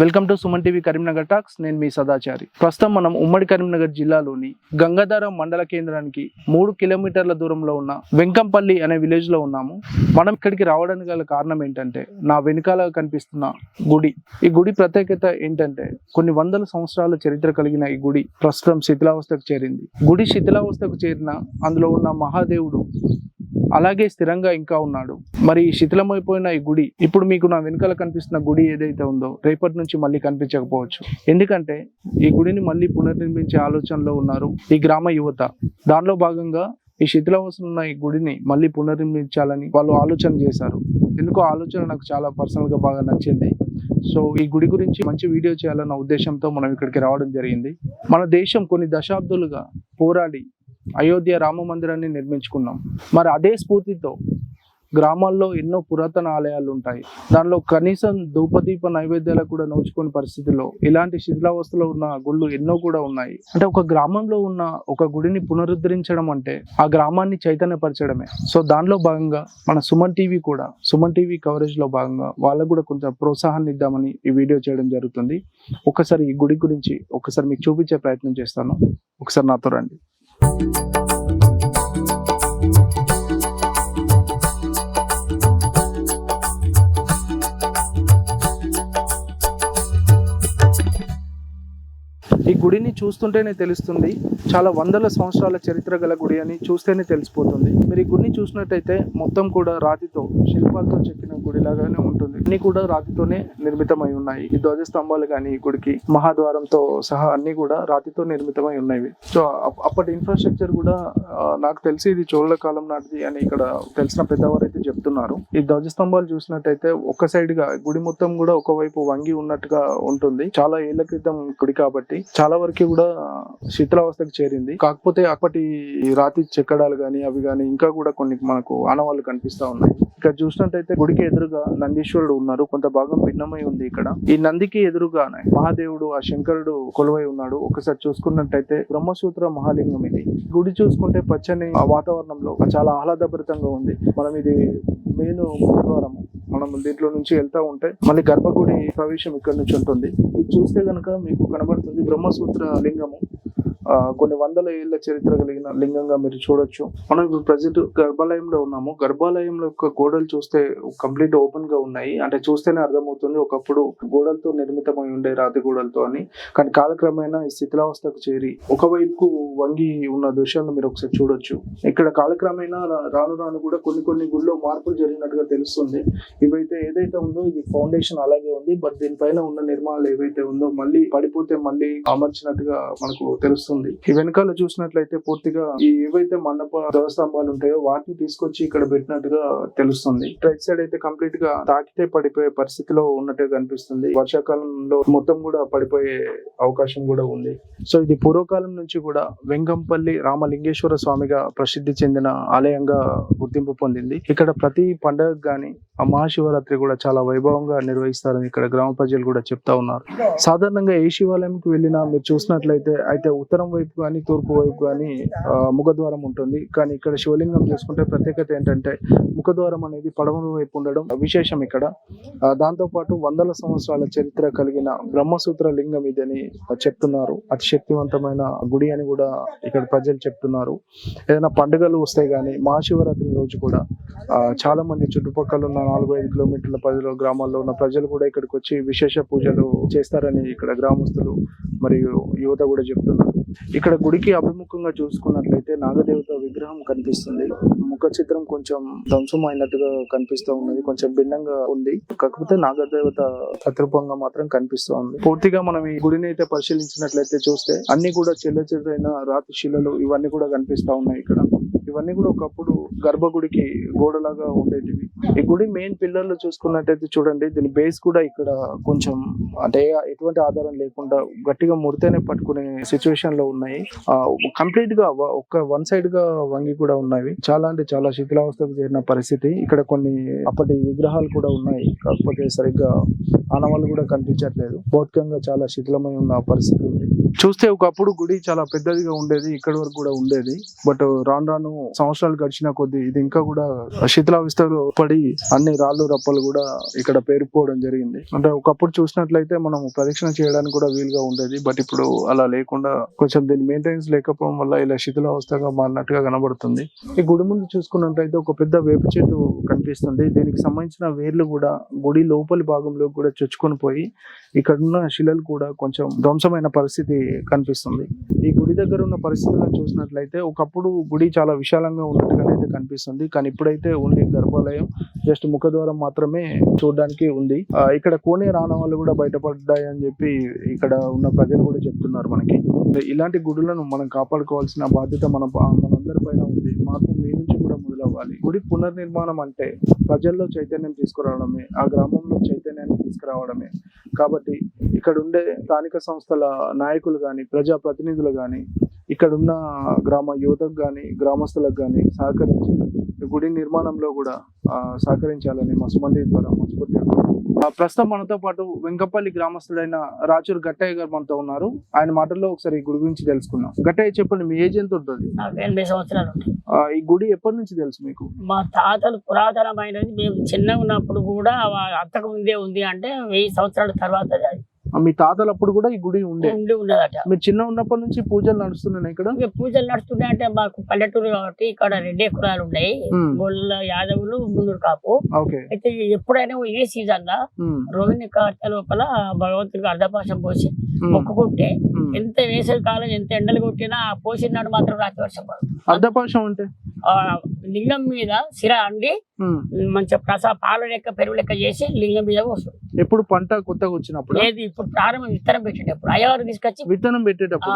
Welcome to Suman TV Karimnagar talks. నేను మీ సదాచారి. ప్రస్తుతం మనం ఉమ్మడి కరీంనగర్ జిల్లాలోని గంగాధర మండల కేంద్రానికి మూడు కిలోమీటర్ల దూరంలో ఉన్న వెంకంపల్లి అనే విలేజ్లో ఉన్నాము. మనం ఇక్కడికి రావడానికి గల కారణం ఏంటంటే నా వెనుకాల కనిపిస్తున్న గుడి. ఈ గుడి ప్రత్యేకత ఏంటంటే కొన్ని వందల సంవత్సరాల చరిత్ర కలిగిన ఈ గుడి ప్రస్తుతం శిథిలావస్థకు చేరింది. గుడి శిథిలావస్థకు చేరిన అందులో ఉన్న మహాదేవుడు అలాగే స్థిరంగా ఇంకా ఉన్నాడు. మరి ఈ శిథిలమైపోయిన ఈ గుడి ఇప్పుడు మీకు నా వెనకాల కనిపిస్తున్న గుడి ఏదైతే ఉందో రేపటి నుంచి మళ్ళీ కనిపించకపోవచ్చు. ఎందుకంటే ఈ గుడిని మళ్ళీ పునర్నిర్మించే ఆలోచనలో ఉన్నారు ఈ గ్రామ యువత. దానిలో భాగంగా ఈ శిథిలావస్థ ఉన్న ఈ గుడిని మళ్ళీ పునర్నిర్మించాలని వాళ్ళు ఆలోచన చేశారు. ఎందుకో ఆలోచన నాకు చాలా పర్సనల్గా బాగా నచ్చింది. సో ఈ గుడి గురించి మంచి వీడియో చేయాలన్న ఉద్దేశంతో మనం ఇక్కడికి రావడం జరిగింది. మన దేశం కొన్ని దశాబ్దాలుగా పోరాడి అయోధ్య రామ మందిరాన్ని నిర్మించుకున్నాం. మరి అదే స్ఫూర్తితో గ్రామాల్లో ఎన్నో పురాతన ఆలయాలు ఉంటాయి దానిలో కనీసం ధూపదీప నైవేద్యాలకు కూడా నోచుకునే పరిస్థితిలో ఇలాంటి శిథిలావస్థలో ఉన్న గుళ్ళు ఎన్నో కూడా ఉన్నాయి. అంటే ఒక గ్రామంలో ఉన్న ఒక గుడిని పునరుద్ధరించడం అంటే ఆ గ్రామాన్ని చైతన్యపరచడమే. సో దానిలో భాగంగా మన సుమన్ టీవీ కూడా సుమన్ టీవీ కవరేజ్లో భాగంగా వాళ్ళకు కూడా కొంచెం ప్రోత్సాహాన్ని ఇద్దామని ఈ వీడియో చేయడం జరుగుతుంది. ఒకసారి ఈ గుడి గురించి ఒకసారి మీకు చూపించే ప్రయత్నం చేస్తాను. ఒకసారి నాతో రండి. Thank you ఈ గుడిని చూస్తుంటేనే తెలుస్తుంది. చాలా వందల సంవత్సరాల చరిత్ర గల గుడి అని చూస్తేనే తెలిసిపోతుంది. మీరు ఈ గుడిని చూసినట్టయితే మొత్తం కూడా రాతితో శిల్పాలతో చెక్కిన గుడి లాగానే ఉంటుంది. అన్ని కూడా రాతితోనే నిర్మితమై ఉన్నాయి. ఈ ధ్వజ స్తంభాలు కానీ ఈ గుడికి మహాద్వారంతో సహా అన్ని కూడా రాతితో నిర్మితమై ఉన్నాయి. సో అప్- అప్పటి ఇన్ఫ్రాస్ట్రక్చర్ కూడా నాకు తెలిసి ఇది చోళ కాలం నాటిది అని ఇక్కడ తెలిసిన పెద్దవారు అయితే చెప్తున్నారు. ఈ ధ్వజ స్తంభాలు చూసినట్టయితే ఒక సైడ్గా గుడి మొత్తం కూడా ఒకవైపు వంగి ఉన్నట్టుగా ఉంటుంది. చాలా ఏళ్ళ క్రితం గుడి కాబట్టి చాలా వరకు కూడా శిథిలావస్థకు చేరింది. కాకపోతే అప్పటి రాతి చెక్కడాలు కానీ అవి కానీ ఇంకా కూడా కొన్ని మనకు ఆనవాళ్ళు కనిపిస్తా ఉన్నాయి. ఇక్కడ చూసినట్టయితే గుడికి ఎదురుగా నందీశ్వరుడు ఉన్నారు. కొంత భాగం భిన్నమై ఉంది ఇక్కడ. ఈ నందికి ఎదురుగానే మహాదేవుడు ఆ శంకరుడు కొలువై ఉన్నాడు. ఒకసారి చూసుకున్నట్టయితే బ్రహ్మసూత్ర మహాలింగం ఇది. గుడి చూసుకుంటే పచ్చని ఆ వాతావరణంలో చాలా ఆహ్లాదభరితంగా ఉంది. మనం ఇది మెయిన్ ముఖద్వారము మనం దీంట్లో నుంచి వెళ్తా ఉంటే మళ్ళీ గర్భగుడి ప్రవేశం ఇక్కడ నుంచి ఉంటుంది ఇది చూస్తే కనుక మీకు కనబడుతుంది బ్రహ్మసూత్ర లింగము. కొన్ని వందల ఏళ్ళ చరిత్ర కలిగిన లింగంగా మీరు చూడొచ్చు. మనం ఇప్పుడు ప్రజెంట్ గర్భాలయంలో ఉన్నాము. గర్భాలయంలో యొక్క గోడలు చూస్తే కంప్లీట్ ఓపెన్గా ఉన్నాయి. అంటే చూస్తేనే అర్థమవుతుంది ఒకప్పుడు గోడలతో నిర్మితమై ఉండే రాతి గోడలతో అని. కానీ కాలక్రమేణా ఈ శిథిలావస్థకు చేరి ఒకవైపు వంగి ఉన్న దృశ్యాలను మీరు ఒకసారి చూడొచ్చు. ఇక్కడ కాలక్రమేణా రాను రాను కూడా కొన్ని కొన్ని గుళ్ళో మార్పులు జరిగినట్టుగా తెలుస్తుంది. ఇవైతే ఏదైతే ఉందో ఇది ఫౌండేషన్ అలాగే ఉంది. బట్ దీనిపైన ఉన్న నిర్మాణాలు ఏవైతే ఉందో మళ్ళీ పడిపోతే మళ్ళీ అమర్చినట్టుగా మనకు తెలుస్తుంది. ఈ వెనకాల చూసినట్లయితే పూర్తిగా ఈ ఏవైతే మండప ధ్వజస్తంభాలు ఉంటాయో వాటిని తీసుకొచ్చి ఇక్కడ పెట్టినట్టుగా తెలుస్తుంది. రైట్ సైడ్ అయితే కంప్లీట్గా తాకితే పడిపోయే పరిస్థితిలో ఉన్నట్టుగా కనిపిస్తుంది. వర్షాకాలంలో మొత్తం కూడా పడిపోయే అవకాశం కూడా ఉంది. సో ఇది పూర్వకాలం నుంచి కూడా వెంగంపల్లి రామలింగేశ్వర స్వామిగా ప్రసిద్ధి చెందిన ఆలయంగా గుర్తింపు పొందింది. ఇక్కడ ప్రతి పండగ కానీ ఆ మహాశివరాత్రి కూడా చాలా వైభవంగా నిర్వహిస్తారని ఇక్కడ గ్రామ ప్రజలు కూడా చెప్తా ఉన్నారు. సాధారణంగా ఏ శివాలయంకి వెళ్ళినా మీరు చూసినట్లయితే అయితే ఉత్తరం వైపు కానీ తూర్పు వైపు కానీ ముఖద్వారం ఉంటుంది. కానీ ఇక్కడ శివలింగం చూసుకుంటే ప్రత్యేకత ఏంటంటే ముఖద్వారం అనేది పడమర వైపు ఉండడం విశేషం ఇక్కడ. దాంతోపాటు దాంతో పాటు వందల సంవత్సరాల చరిత్ర కలిగిన బ్రహ్మసూత్ర లింగం ఇదని చెప్తున్నారు. అతి శక్తివంతమైన గుడి అని కూడా ఇక్కడ ప్రజలు చెప్తున్నారు. ఏదైనా పండుగలు వస్తే కానీ మహాశివరాత్రి రోజు కూడా చాలా మంది చుట్టుపక్కల ఉన్న నాలుగు ఐదు కిలోమీటర్ల పరిధిలో గ్రామాల్లో ఉన్న ప్రజలు కూడా ఇక్కడికి వచ్చి విశేష పూజలు చేస్తారని ఇక్కడ గ్రామస్తులు మరియు యువత కూడా చెప్తున్నారు. ఇక్కడ గుడికి అభిముఖంగా చూసుకున్నట్లయితే నాగదేవత విగ్రహం కనిపిస్తుంది. ముఖ చిత్రం కొంచెం ధ్వంసం అయినట్టుగా కనిపిస్తూ ఉన్నది. కొంచెం భిన్నంగా ఉంది. కాకపోతే నాగదేవత ప్రతిరూపంగా మాత్రం కనిపిస్తూ ఉంది. పూర్తిగా మనం ఈ గుడిని అయితే పరిశీలించినట్లయితే చూస్తే అన్ని కూడా చెల్ల చెదరైన రాతి శిలలు ఇవన్నీ కూడా కనిపిస్తా ఉన్నాయి ఇక్కడ. ఇవన్నీ కూడా ఒకప్పుడు గర్భగుడికి గోడలాగా ఉండేటివి. ఈ గుడి మెయిన్ పిల్లర్లు చూసుకున్నట్టయితే చూడండి దీని బేస్ కూడా ఇక్కడ కొంచెం అంటే ఎటువంటి ఆధారం లేకుండా గట్టిగా ముడితేనే పట్టుకునే సిచ్యువేషన్లో ఉన్నాయి. కంప్లీట్గా ఒక వన్ సైడ్గా వంగి కూడా ఉన్నాయి. చాలా అంటే చాలా శిథిలావస్థకు చేరిన పరిస్థితి. ఇక్కడ కొన్ని అప్పటి విగ్రహాలు కూడా ఉన్నాయి. కాకపోతే సరిగ్గా ఆనవాళ్ళు కూడా కనిపించట్లేదు. భౌతికంగా చాలా శిథిలమై ఉన్న పరిస్థితి ఉంది. చూస్తే ఒకప్పుడు గుడి చాలా పెద్దదిగా ఉండేది ఇక్కడ వరకు కూడా ఉండేది. బట్ రాను రాను సంవత్సరాలు గడిచిన కొద్దీ ఇది ఇంకా కూడా శిథిలావస్థలో పడి అన్ని రాళ్ళు రప్పలు కూడా ఇక్కడ పేరుకుపోవడం జరిగింది. అంటే ఒకప్పుడు చూసినట్లయితే మనం ప్రదక్షిణ చేయడానికి కూడా వీలుగా ఉండేది. బట్ ఇప్పుడు అలా లేకుండా కొంచెం దీని మెయింటెనెన్స్ లేకపోవడం వల్ల ఇలా శిథిలావస్థగా మారినట్టుగా కనబడుతుంది. ఈ గుడి ముందు చూసుకున్నట్లయితే ఒక పెద్ద వేప చెట్టు కనిపిస్తుంది. దీనికి సంబంధించిన వేర్లు కూడా గుడి లోపలి భాగంలో కూడా చొచ్చుకొని పోయి ఇక్కడ ఉన్న శిలలు కూడా కొంచెం ధ్వంసమైన పరిస్థితి కనిపిస్తుంది. ఈ గుడి దగ్గర ఉన్న పరిస్థితులను చూసినట్లయితే ఒకప్పుడు గుడి చాలా విశాలంగా ఉన్నట్టుగానే అయితే కనిపిస్తుంది. కానీ ఇప్పుడైతే ఓన్లీ గర్భాలయం జస్ట్ ముఖద్వారం మాత్రమే చూడడానికి ఉంది. ఇక్కడ కోనే రానవాళ్ళు కూడా బయటపడ్డాయి అని చెప్పి ఇక్కడ ఉన్న ప్రజలు కూడా చెప్తున్నారు మనకి. ఇలాంటి గుడులను మనం కాపాడుకోవాల్సిన బాధ్యత మన మనందరి పైన ఉంది. మాకు మీ నుంచి కూడా మొదలవ్వాలి. గుడి పునర్నిర్మాణం అంటే ప్రజల్లో చైతన్యం తీసుకురావడమే ఆ గ్రామంలో చైతన్యాన్ని తీసుకురావడమే. కాబట్టి ఇక్కడ ఉండే స్థానిక సంస్థల నాయకులు కానీ ప్రజా ప్రతినిధులు కానీ ఇక్కడ ఉన్న గ్రామ యువతకు కానీ గ్రామస్తులకు కానీ సహకరించి గుడి నిర్మాణంలో కూడా సహకరించాలని మసుమంది ద్వారా మనస్ఫూర్తిగా కోరుకుంటున్నాను. ఆ, ప్రస్తుతం మనతో పాటు వెంకపల్లి గ్రామస్తుడైన రాచూరు గట్టయ్య గారు మనతో ఉన్నారు. ఆయన మాటల్లో ఒకసారి ఈ గుడి గురించి తెలుసుకుందాం. గట్టయ్య చెప్పండి మీ ఏజ్ ఎంత ఉంటుంది? ఎనభై సంవత్సరాలు ఈ గుడి ఎప్పటి నుంచి తెలుసు మీకు? మా తాతలు పురాతనమైనది మేము చిన్నగా ఉన్నప్పుడు కూడా అంతకు ముందే ఉంది అంటే వెయ్యి సంవత్సరాల తర్వాత అది. మీ తాతలు అప్పుడు కూడా ఈ గుడి ఉండే. ఉండి ఉన్నదట. మీరు చిన్న ఉన్నప్పటి నుంచి పూజలు నడుస్తున్నాయి ఇక్కడ? ఇక పూజలు నడుస్తున్నాయి అంటే మాకు పల్లెటూరు కాబట్టి ఇక్కడ రెడ్డి కులాలు ఉన్నాయి. గొల్ల యాదవులు గుండూరు కాపు. అయితే ఎప్పుడైనా ఏ సీజన్ లా రోహిణి కార్తె లోపల భగవంతుడికి అర్ధపాశం పోసి మొక్కుకుంటే. ఎంత వేసవి కాలం ఎంత ఎండలు కొట్టినా ఆ పోసినాడు మాత్రం రాత్రి వర్షం పడదు. అర్ధపాశం అంటే? ఆ లింగం మీద సిర అండి. మంచిగా ప్రసా పాల లెక్క పెరుగు లెక్క చేసి లింగం మీద పోస్తుంది. ఎప్పుడు పంట కొత్తగా వచ్చినప్పుడు? లేదు ఇప్పుడు ప్రారంభం విత్తనం పెట్టేటప్పుడు అయ్యగారు తీసుకొచ్చి విత్తనం పెట్టేటప్పుడు.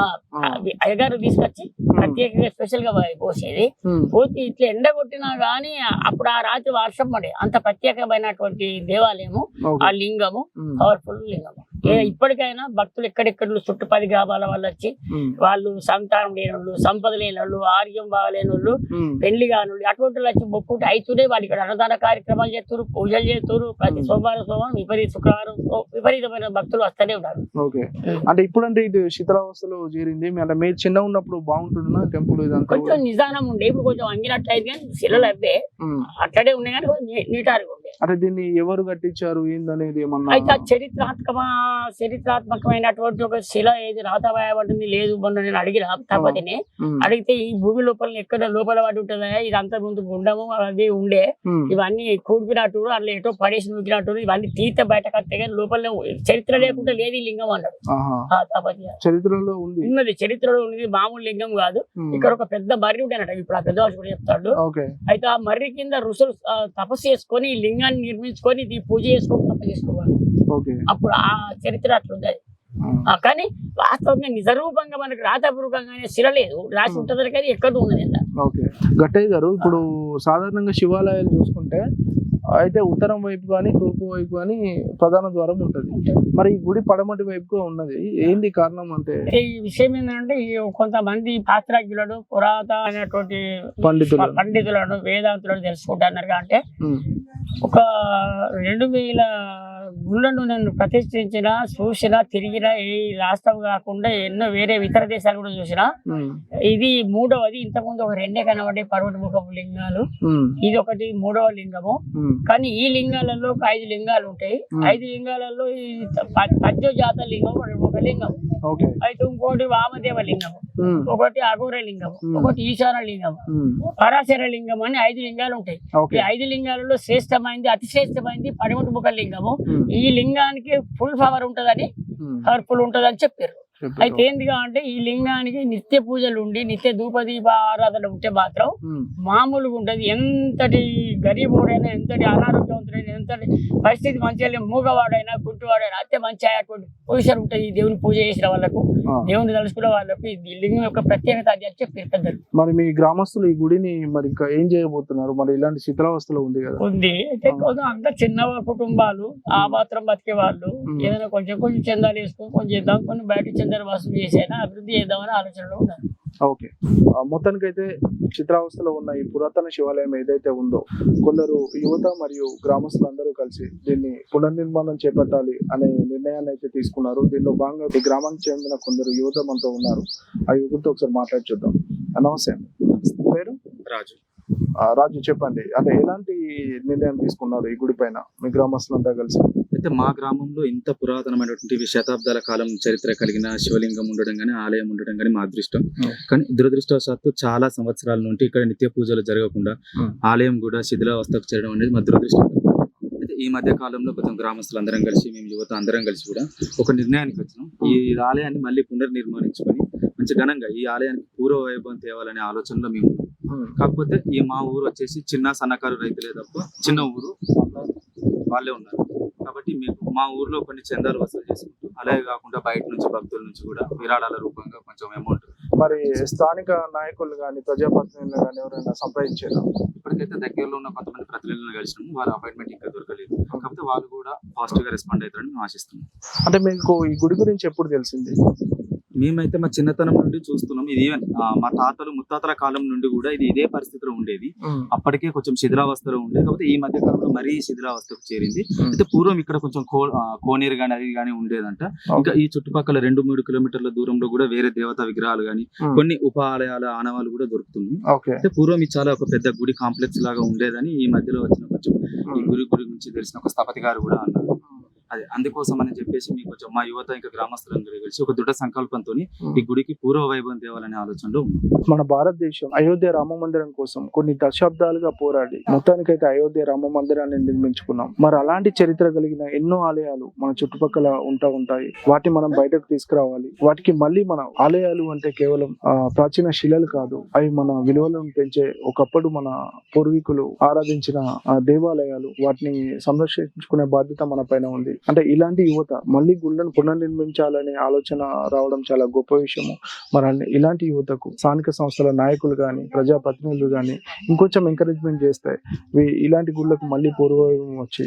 అయ్యగారు తీసుకొచ్చి ప్రత్యేకంగా స్పెషల్గా పోసేది. పోతే ఇట్లా ఎండ కొట్టినా గానీ అప్పుడు ఆ రాత్రి వర్షం పడే అంత ప్రత్యేకమైనటువంటి దేవాలయము. ఆ లింగము పవర్ఫుల్ లింగము. ఇప్పటికైనా భక్తులు ఎక్కడెక్కడ చుట్టు పది గ్రామాల వాళ్ళు వచ్చి వాళ్ళు సంతానం లేని వాళ్ళు సంపద లేని వాళ్ళు ఆరోగ్యం బాగలేని వాళ్ళు ఉమ్, పెళ్ళి కాని వాళ్ళు అటువంటి వాళ్ళు వచ్చి మొక్కుంటే అవుతూనే వాళ్ళు ఇక్కడ అన్నదాన కార్యక్రమాలు చేస్తారు పూజలు చేస్తారు ప్రతి సోమవారం సోమవారం విపరీత శుక్రవారం విపరీతమైన భక్తులు వస్తూనే ఉన్నారు. ఓకే. అంటే ఇప్పుడు అంటే ఇది శిథిలావస్థలో చేరింది. అంటే మీరు చిన్న ఉన్నప్పుడు బాగుంటుందా టెంపుల్ ఇదంతా? కొంచెం నిదానం ఉండే. ఇప్పుడు కొంచెం అంగినట్టు అయితే కానీ శిలలు అవే. అట్లనే ఉన్నాయి కానీ కొంచెం నీ- నీటారుగా ఉండే అంటే దీన్ని ఎవరు కట్టించారు? ఏందనేది ఏమన్నా అయితే ఆ చరిత్రాత్మక చరిత్రాత్మకమైనటువంటి ఒక శిల ఏది రాత వేయబడింది లేదు మొన్న నేను అడిగిన తప్పతిని ఉమ్, అడిగితే ఈ భూమి లోపల ఎక్కడ లోపల పడి ఉంటుందా? ఇది అంత ముందు గుండము అది ఉండే. ఇవన్నీ కూడిపినట్టు అట్లా ఎటో పడేసి నూకినట్టు ఇవన్నీ తీత బయటకు వస్తే లోపల చరిత్ర లేకుండా లేదు ఈ లింగం అన్నాడు. చరిత్రలో ఉంది. ఉన్నది చరిత్రలో ఉన్నది మామూలు లింగం కాదు. ఇక్కడ ఒక పెద్ద మర్రి ఉండేనట ఇప్పుడు ఆ పెద్దవాళ్ళు కూడా చెప్తాడు. అయితే ఆ మర్రి కింద ఋషులు తపస్సు చేసుకొని ఈ లింగాన్ని నిర్మించుకొని ఇది పూజ చేసుకొని తపస్సు చేసుకోవాలి. ఓకే. అప్పుడు ఆ చరిత్ర అట్లుంది కానీ వాస్తవంగా నిజరూపంగా మనకి రాతపూర్వకంగానే శిల లేదు రాసి ఉంటుంది కానీ ఎక్కడ ఉన్నది. ఓకే. గట్టయ్య గారు ఇప్పుడు సాధారణంగా శివాలయాలు చూసుకుంటే అయితే ఉత్తరం వైపు కానీ తూర్పు వైపు కానీ ప్రధాన ద్వారం ఉంటది. మరి ఈ గుడి పడమటి వైపుగా ఉన్నది. ఏంది కారణం అంటే? ఈ విషయం ఏంటంటే ఈ కొంతమంది పాత్రాజ్ఞులను పురాతనటువంటి పండితులు. పండితులను వేదాంతులను తెలుసుకుంటున్నారు. అంటే ఒక రెండు వేల గుళ్ళను నేను ప్రతిష్ఠించిన చూసిన తిరిగిన ఈ రాష్ట్రం కాకుండా ఎన్నో వేరే ఇతర దేశాలు కూడా చూసిన ఇది మూడవది. ఇంతకుముందు ఒక రెండే కనబడే పర్వతముఖపు లింగాలు. ఇది ఒకటి మూడవ లింగము. కానీ ఈ లింగాలలో ఒక ఐదు లింగాలు ఉంటాయి. ఐదు లింగాలలో ఈ ప- పంచోజాత లింగం ఒక లింగం అయితే ఇంకోటి వామదేవ లింగం ఉమ్, ఒకటి అఘోర లింగం. ఒకటి ఈశాన లింగం పరాశర లింగం అని ఐదు లింగాలు ఉంటాయి. ఈ ఐదు లింగాలలో శ్రేష్టమైంది అతి శ్రేష్టమైంది పడిమటి ముఖ లింగము ఈ లింగానికి ఫుల్ పవర్ ఉంటదని పవర్ఫుల్ ఉంటదని చెప్పారు. చెప్పు. అయితే ఏందిగా అంటే ఈ లింగానికి నిత్య పూజలు ఉండి నిత్య ధూపదీప ఆరాధన ఉంటే మాత్రం మామూలుగా ఉంటది ఎంతటి గరీబుడైనా ఎంతటి అనారోగ్యవంతుడైనా అంత పరిస్థితి మంచిగా లేదు. మూగవాడైనా గుడ్డివాడైనా అంతే మంచి అటువంటి పొజిషన్ ఉంటుంది. ఈ దేవుని పూజ చేసిన వాళ్ళకు. దేవుని తలుచుకునే వాళ్ళకు ఈ లింగం యొక్క ప్రత్యేకత అది అని చెప్పి పెద్దలు మరి మీ గ్రామస్తులు ఈ గుడిని మరి ఇంకా ఏం చేయబోతున్నారు? మరి ఇలాంటి శిథిలావస్థలో ఉంది కదా. ఉంది. అయితే అంతా చిన్న కుటుంబాలు ఆ మాత్రం బతికే వాళ్ళు. ఏదైనా కొంచెం కొంచెం చందాలు వేసుకొని కొంచెం చేద్దాం కొన్ని బయట చందాలు వసూలు చేసైనా అభివృద్ధి చేద్దామని ఆలోచనలో ఉన్నారు. ఓకే. ఆ, మొత్తానికైతే చిత్రావస్థలో ఉన్న ఈ పురాతన శివాలయం ఏదైతే ఉందో కొందరు యువత మరియు గ్రామస్తులందరూ కలిసి దీన్ని పునర్నిర్మాణం చేపట్టాలి అనే నిర్ణయాన్ని అయితే తీసుకున్నారు. దీనిలో భాగంగా ఈ గ్రామానికి చెందిన కొందరు యువత మనతో ఉన్నారు. ఆ యువతతో ఒకసారి మాట్లాడి చూద్దాం. నమస్తే పేరు? రాజు. రాజు చెప్పండి. అంటే ఎలాంటి నిర్ణయం తీసుకున్నారు ఈ గుడి పైన మీ గ్రామస్తులంతా కలిసి? అయితే మా గ్రామంలో ఇంత పురాతనమైనటువంటి శతాబ్దాల కాలం చరిత్ర కలిగిన శివలింగం ఉండడం కానీ ఆలయం ఉండడం కానీ మా అదృష్టం. కానీ దురదృష్టవశాత్తు చాలా సంవత్సరాల నుండి ఇక్కడ నిత్య పూజలు జరగకుండా. ఆలయం కూడా శిథిలావస్థకు చేరడం అనేది మా దురదృష్టం అయితే ఈ మధ్య కాలంలో కొంచెం గ్రామస్తులు అందరం కలిసి మేము యువత అందరం కలిసి కూడా ఒక నిర్ణయానికి వచ్చినాం ఈ ఆలయాన్ని మళ్ళీ పునర్నిర్మాణించుకొని మంచి ఘనంగా ఈ ఆలయానికి పూర్వ వైభవం తేవాలనే ఆలోచనలో మేము. కాకపోతే ఈ మా ఊరు వచ్చేసి చిన్న సన్నకారు రైతులే తప్ప చిన్న ఊరు వాళ్ళే ఉన్నారు కాబట్టి మీకు మా ఊర్లో కొన్ని చందాలు వసూలు చేసుకుంటూ. అలాగే కాకుండా బయట నుంచి భక్తుల నుంచి కూడా విరాళాల రూపంగా కొంచెం అమౌంట్ మరి స్థానిక నాయకులు కానీ ప్రజాప్రతినిధులు కానీ ఎవరైనా సంప్రదించారు? ఇప్పటికైతే దగ్గరలో ఉన్న కొంతమంది ప్రతినిధులను కలిసినాము. వారి అపాయింట్మెంట్ ఇంకా దొరకలేదు. కాకపోతే వాళ్ళు కూడా పాజిటివ్గా రెస్పాండ్ అవుతారని మేము ఆశిస్తున్నాం. అంటే మీకు ఈ గుడి గురించి ఎప్పుడు తెలిసింది? మేమైతే మా చిన్నతనం నుండి చూస్తున్నాం. ఇది ఈవెన్ మా తాతలు ముత్తాతల కాలం నుండి కూడా ఇది ఇదే పరిస్థితిలో ఉండేది. అప్పటికే కొంచెం శిథిలావస్థలో ఉండేది కాకపోతే ఈ మధ్య కాలంలో మరీ శిథిలావస్థకు చేరింది. అయితే పూర్వం ఇక్కడ కొంచెం కో కోనేరు కానీ అది కానీ ఉండేదంట. ఇంకా ఈ చుట్టుపక్కల రెండు మూడు కిలోమీటర్ల దూరంలో కూడా వేరే దేవతా విగ్రహాలు కానీ. కొన్ని ఉపాలయాల ఆనవాలు కూడా దొరుకుతుంది అయితే పూర్వం ఇది చాలా ఒక పెద్ద గుడి కాంప్లెక్స్ లాగా ఉండేదని ఈ మధ్యలో వచ్చిన కొంచెం ఈ గురి గురి గురించి తెలిసిన ఒక స్థపతి గారు కూడా అదే అందుకోసం అని చెప్పేసి మీకు కొంచెం మా యువత ఇంకా గ్రామస్తులందరూ కలిసి ఒక దృఢ సంకల్పంతో ఈ గుడికి పూర్వ వైభవం తేవాలనే ఆలోచనలో మన భారతదేశం అయోధ్య రామ మందిరం కోసం కొన్ని దశాబ్దాలుగా పోరాడి మొత్తానికైతే అయోధ్య రామ మందిరాన్ని నిర్మించుకున్నాం. మరి అలాంటి చరిత్ర కలిగిన ఎన్నో ఆలయాలు మన చుట్టుపక్కల ఉంటా ఉంటాయి. వాటిని మనం బయటకు తీసుకురావాలి. వాటికి మళ్ళీ మన ఆలయాలు అంటే కేవలం ప్రాచీన శిలలు కాదు. అవి మన విలువలను పెంచే ఒకప్పుడు మన పూర్వీకులు ఆరాధించిన ఆ, దేవాలయాలు. వాటిని సంరక్షించుకునే బాధ్యత మన పైన ఉంది. అంటే ఇలాంటి యువత మళ్ళీ గుళ్ళను పునర్నిర్మించాలనే ఆలోచన రావడం చాలా గొప్ప విషయము. మరి ఇలాంటి యువతకు స్థానిక సంస్థల నాయకులు కానీ ప్రజాప్రతినిధులు కానీ ఇంకొంచెం ఎంకరేజ్మెంట్ చేస్తే ఇలాంటి గుళ్ళకు మళ్ళీ పూర్వవైభవం వచ్చి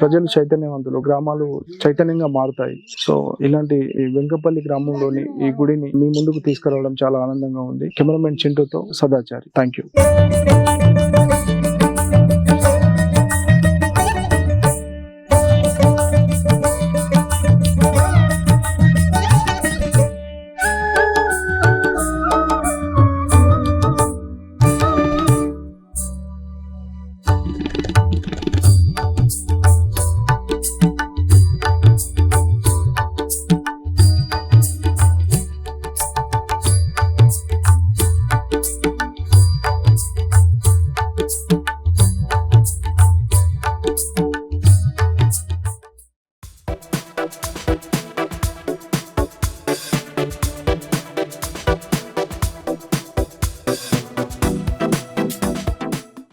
ప్రజలు చైతన్యవంతులు గ్రామాలు చైతన్యంగా మారుతాయి. సో ఇలాంటి ఈ వెంకపల్లి గ్రామంలోని ఈ గుడిని మీ ముందుకు తీసుకురావడం చాలా ఆనందంగా ఉంది. కెమెరామెన్ చింటూతో సదాచారి. Thank you